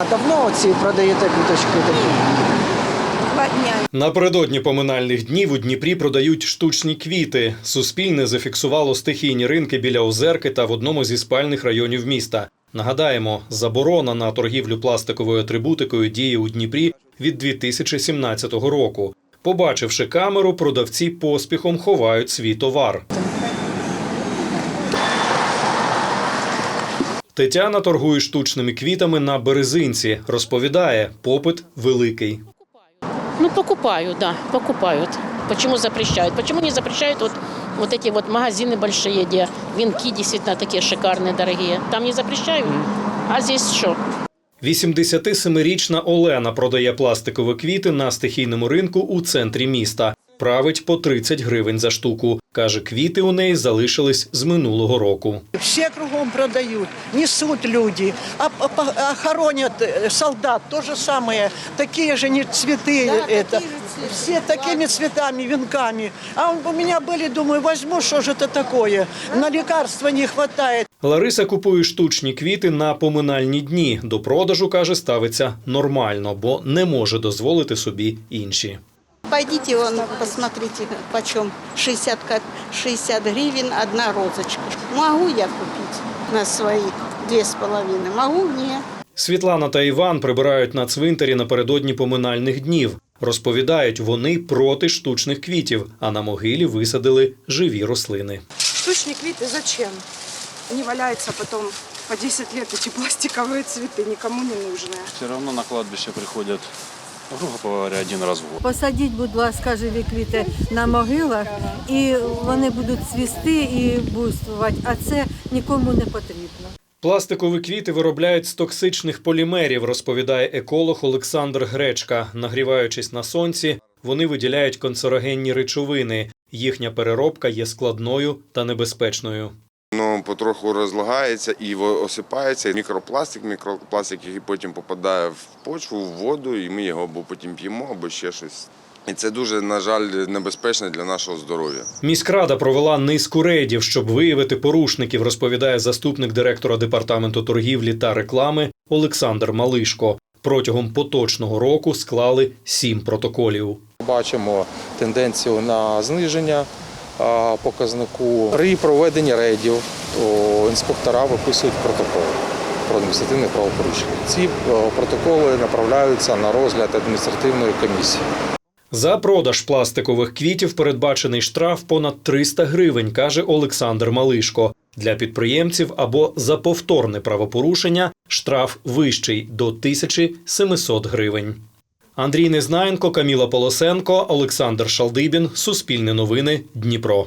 А давно ці продаєте квіточки такі? Напередодні поминальних днів у Дніпрі продають штучні квіти. Суспільне зафіксувало стихійні ринки біля Озерки та в одному зі спальних районів міста. Нагадаємо, заборона на торгівлю пластиковою атрибутикою діє у Дніпрі від 2017 року. Побачивши камеру, продавці поспіхом ховають свій товар. Тетяна торгує штучними квітами на березинці. Розповідає, попит великий. Ну, покупают, да, покупают. Почему запрещают? Почему не запрещают вот, вот эти вот магазины большие, где венки действительно такие шикарные, дорогие? Там не запрещают? А здесь что? 87-річна Олена продає пластикові квіти на стихійному ринку у центрі міста. Править по 30 гривень за штуку. Каже, квіти у неї залишились з минулого року. Все кругом продают, несут люди, а, а- по- а хоронят э, солдат, то же самое, такие же не цветы, это, все такими цветами, венками. А он, у меня были, думаю, возьму, что же это такое, на лекарства не хватает. Лариса купує штучні квіти на поминальні дні. До продажу каже, ставиться нормально, бо не може дозволити собі інші. Пойдите вон, посмотрите, почем 60, ка- 60 гривен одна розочка. Могу я купить на свои две с половиной? Могу? Нет. Світлана та Іван прибирають на цвинтарі напередодні поминальних днів. Розповідають, вони проти штучних квітів, а на могилі висадили живі рослини. Штучные квиты зачем? Они валяются потом по 10 лет, эти пластиковые цветы, никому не нужные. Все равно на кладбище приходят, грубо говоря, один раз в год. Посадіть, будь ласка, живі квіти на могилах, і вони будуть цвісти і буйствувати, а це нікому не потрібно. Пластикові квіти виробляють з токсичних полімерів, розповідає еколог Олександр Гречка. Нагріваючись на сонці, вони виділяють канцерогенні речовини. Їхня переробка є складною та небезпечною. Воно потроху розлагається і осипається. Мікропластик, мікропластик, який потім попадає в почву, в воду, і ми його або потім п'ємо, або ще щось. І це дуже, на жаль, небезпечно для нашого здоров'я. Міськрада провела низку рейдів, щоб виявити порушників, розповідає заступник директора департаменту торгівлі та реклами Олександр Малишко. Протягом поточного року склали сім протоколів. Бачимо тенденцію на зниження показнику. При проведенні рейдів о, інспектора виписують протоколи про адміністративне правопорушення. Ці е, протоколи направляються на розгляд адміністративної комісії. За продаж пластикових квітів передбачений штраф понад 300 гривень, каже Олександр Малишко. Для підприємців або за повторне правопорушення штраф вищий до 1700 гривень. Андрій Незнаєнко, Каміла Полосенко, Олександр Шалдибін. Суспільне новини. Дніпро.